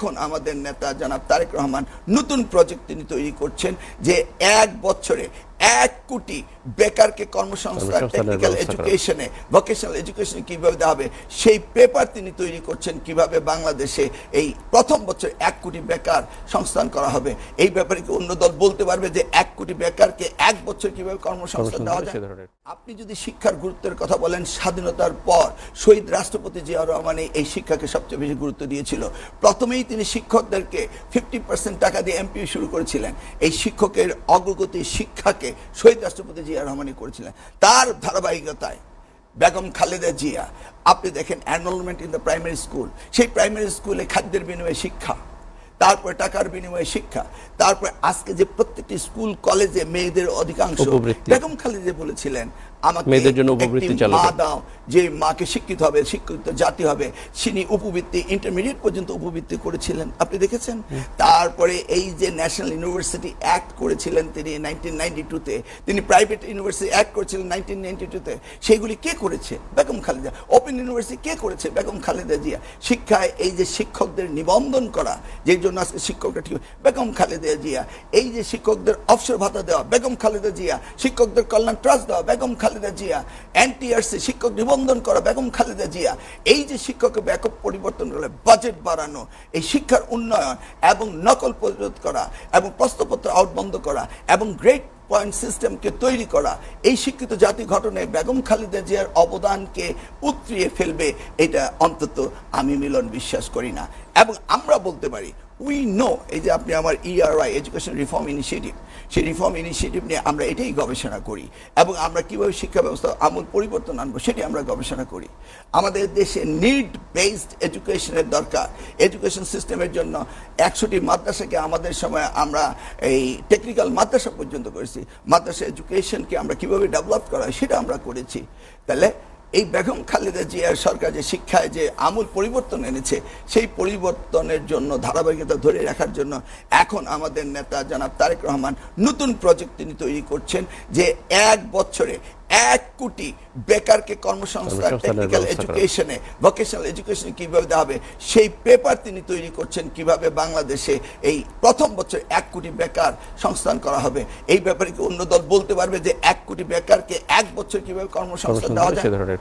এখন আমাদের নেতা জনাব তারেক রহমান নতুন প্রযুক্তি তৈরি করছেন যে এক বছরে এক কোটি বেকারকে কর্মসংস্থান টেকনিক্যাল এডুকেশনে ভোকেশনাল এডুকেশনে কীভাবে দেওয়া হবে সেই পেপার তিনি তৈরি করছেন কীভাবে বাংলাদেশে এই প্রথম বছর এক কোটি বেকার সংস্থান করা হবে। এই ব্যাপারে কি অন্য দল বলতে পারবে যে এক কোটি বেকারকে এক বছর কীভাবে কর্মসংস্থান দেওয়া যায়? আপনি যদি শিক্ষার গুরুত্বের কথা বলেন স্বাধীনতার পর শহীদ রাষ্ট্রপতি জিয়া রহমানে এই শিক্ষাকে সবচেয়ে বেশি গুরুত্ব দিয়েছিল। প্রথমেই তিনি শিক্ষকদেরকে ফিফটি পার্সেন্ট টাকা দিয়ে এমপি শুরু করেছিলেন। এই শিক্ষকের অগ্রগতি শিক্ষাকে শহীদ রাষ্ট্রপতি জিয়া রহমানি করেছিলেন। তার ধারাবাহিকতায় বেগম খালেদা জিয়া, আপনি দেখেন enrolment in the primary school সেই প্রাইমারি স্কুলে খাদ্যের বিনিময়ে শিক্ষা তারপরে টাকার বিনিময়ে শিক্ষা তারপরে আজকে যে প্রত্যেকটি স্কুল কলেজে মেয়েদের অধিকাংশ বেগম খালেদা বলেছিলেন আমাকে মেয়েদের জন্য উপবৃত্তি চালু মা দাও যে মাকে শিক্ষিত হবে শিক্ষিত জাতি হবে তিনি উপবৃত্তি ইন্টারমিডিয়েট পর্যন্ত উপবৃত্তি করেছিলেন। আপনি দেখেছেন? তারপরে এই যে ন্যাশনাল ইউনিভার্সিটি অ্যাক্ট করেছিলেন তিনি নাইনটিন নাইনটি টুতে তিনি প্রাইভেট ইউনিভার্সিটি অ্যাক্ট করেছিলেন নাইনটিন নাইনটি টুতে সেগুলি কে করেছে? বেগম খালেদা। ওপেন ইউনিভার্সিটি কে করেছে? বেগম খালেদা জিয়া। শিক্ষায় এই যে শিক্ষকদের নিবন্ধন করা যে জন্য আজকে শিক্ষকরা ঠিক বেগম খালেদা জিয়া, এই যে শিক্ষকদের অবসর ভাতা দেওয়া, বেগম খালেদা জিয়া, শিক্ষকদের কল্যাণ ট্রাস্ট দেওয়া, বেগম খালেদা জিয়া, এনটিআরসি শিক্ষক নিবন্ধন করা, বেগম খালেদা জিয়া, এই যে শিক্ষকের ব্যাপক পরিবর্তন করলে বাজেট বাড়ানো, এই শিক্ষার উন্নয়ন এবং নকল প্রতিরোধ করা এবং প্রশ্নপত্র আউট বন্ধ করা এবং গ্রেট পয়েন্ট সিস্টেমকে তৈরি করা, এই শিক্ষিত জাতি গঠনে বেগম খালেদা জিয়ার অবদানকে উতরিয়ে ফেলবে, এটা অন্তত আমি মিলন বিশ্বাস করি না। এবং আমরা বলতে পারি উই নো এই যে আপনি আমার ইআরআই এডুকেশন রিফর্ম ইনিশিয়েটিভ সেই রিফর্ম ইনিশিয়েটিভ নিয়ে আমরা এটাই গবেষণা করি এবং আমরা কীভাবে শিক্ষা ব্যবস্থা, আমূল পরিবর্তন আনব সেটি আমরা গবেষণা করি। আমাদের দেশে নিড বেসড এডুকেশনের দরকার। এডুকেশন সিস্টেমের জন্য একশোটি মাদ্রাসাকে আমাদের সময় আমরা এই টেকনিক্যাল মাদ্রাসা পর্যন্ত করেছি। মাদ্রাসা এডুকেশনকে আমরা কীভাবে ডেভেলপ করা সেটা আমরা করেছি। তাহলে এই বেগম খালেদা জিয়ার সরকার যে শিক্ষায় যে আমূল পরিবর্তন এনেছে, সেই পরিবর্তনের জন্য, ধারাবাহিকতা ধরে রাখার জন্য এখন আমাদের নেতা জনাব তারেক রহমান নতুন প্রযুক্তি তৈরি করছেন যে এক বছরে এক কোটি বেকারকে কর্মসংস্থান টেকনিক্যাল এডুকেশনে ভোকেশনাল এডুকেশনে কীভাবে দেওয়া হবে? সেই পেপার তিনি তৈরি করছেন কীভাবে বাংলাদেশে এই প্রথম বছর এক কোটি বেকার সংস্থান করা হবে। এই ব্যাপারে কি অন্য দল বলতে পারবে যে এক কোটি বেকারকে এক বছর কীভাবে কর্মসংস্থান দেওয়া যায়?